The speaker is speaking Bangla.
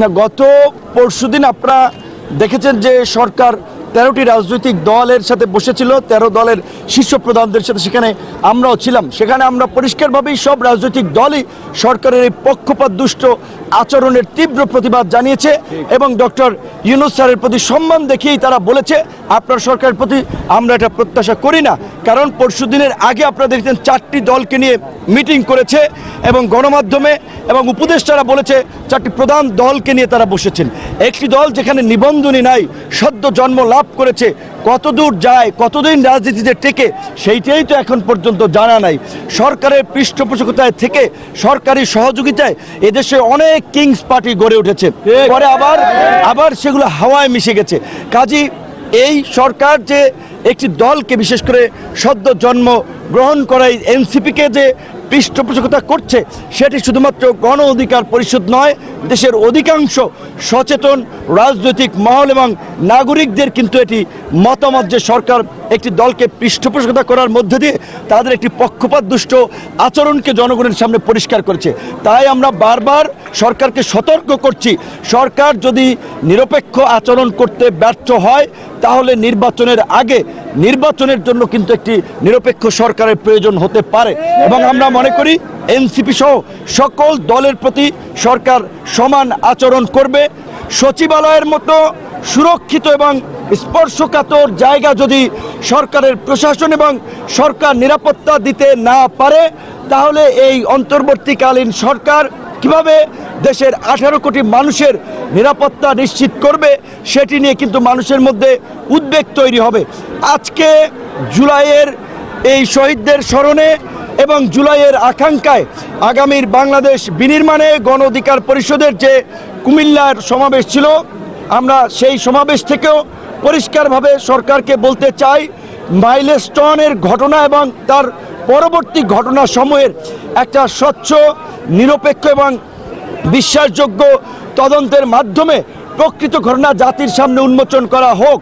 না, গত পরশুদিন আপনারা দেখেছেন যে সরকার তেরোটি রাজনৈতিক দলের সাথে বসেছিল, তেরো দলের শীর্ষ প্রধানদের সাথে সেখানে আমরাও ছিলাম। সেখানে আমরা পরিষ্কারভাবেই সব রাজনৈতিক দলই সরকারের এই পক্ষপাত দুষ্ট আচরণের তীব্র প্রতিবাদ জানিয়েছে এবং ডক্টর ইউনুস স্যারের প্রতি সম্মান দেখিয়েই তারা বলেছে, আপনার সরকারের প্রতি আমরা এটা প্রত্যাশা করি না। কারণ পরশুদিনের আগে আপনারা দেখছেন চারটি দলকে নিয়ে মিটিং করেছে এবং গণমাধ্যমে এবং উপদেষ্টারা বলেছে চারটি প্রধান দলকে নিয়ে তারা বসেছেন। একটি দল যেখানে নিবন্ধনই নাই, সদ্য জন্ম লাভ করেছে, কতদূর যায়, কতদিন রাজনীতিতে টেকে, সেইটাই তো এখন পর্যন্ত জানা নাই। সরকারের পৃষ্ঠপোষকতায় থেকে, সরকারি সহযোগিতায় এদেশে অনেক কিংস পার্টি গড়ে উঠেছে। পরে আবার আবার সেগুলো হাওয়ায় মিশে গেছে। কাজী, এই সরকার যে একটি দলকে বিশেষ করে সদ্য জন্ম গ্রহণ করাই এনসিপিকে যে পৃষ্ঠপোষকতা করছে, সেটি শুধুমাত্র গণ অধিকার পরিষদ নয়, দেশের অধিকাংশ সচেতন রাজনৈতিক মহল এবং নাগরিকদের কিন্তু এটি মতামত যে সরকার একটি দলকে পৃষ্ঠপোষকতা করার মধ্যে দিয়ে তাদের একটি পক্ষপাত দুষ্ট আচরণকে জনগণের সামনে পরিষ্কার করেছে। তাই আমরা বারবার সরকারকে সতর্ক করছি। সরকার যদি নিরপেক্ষ আচরণ করতে ব্যর্থ হয়, তাহলে নির্বাচনের আগে নির্বাচনের জন্য কিন্তু একটি নিরপেক্ষ সরকারের প্রয়োজন হতে পারে। এবং আমরা মনে করি, এনসিপি সহ সকল দলের প্রতি সরকার সমান আচরণ করবে। সচিবালয়ের মতো সুরক্ষিত এবং স্পর্শকাতর জায়গা যদি সরকারের প্রশাসন এবং সরকার নিরাপত্তা দিতে না পারে, তাহলে এই অন্তর্বর্তীকালীন সরকার কীভাবে দেশের আঠারো কোটি মানুষের নিরাপত্তা নিশ্চিত করবে সেটি নিয়ে কিন্তু মানুষের মধ্যে উদ্বেগ তৈরি হবে। আজকে জুলাইয়ের এই শহীদদের স্মরণে এবং জুলাইয়ের আকাঙ্ক্ষায় আগামীর বাংলাদেশ বিনির্মাণে গণ অধিকার পরিষদের যে কুমিল্লার সমাবেশ ছিল, আমরা সেই সমাবেশ থেকেও পরিষ্কারভাবে সরকারকে বলতে চাই, মাইলস্টোনের ঘটনা এবং তার পরবর্তী ঘটনা সময়ের একটা স্বচ্ছ, নিরপেক্ষ এবং বিশ্বাসযোগ্য তদন্তের মাধ্যমে প্রকৃত ঘটনা জাতির সামনে উন্মোচন করা হোক।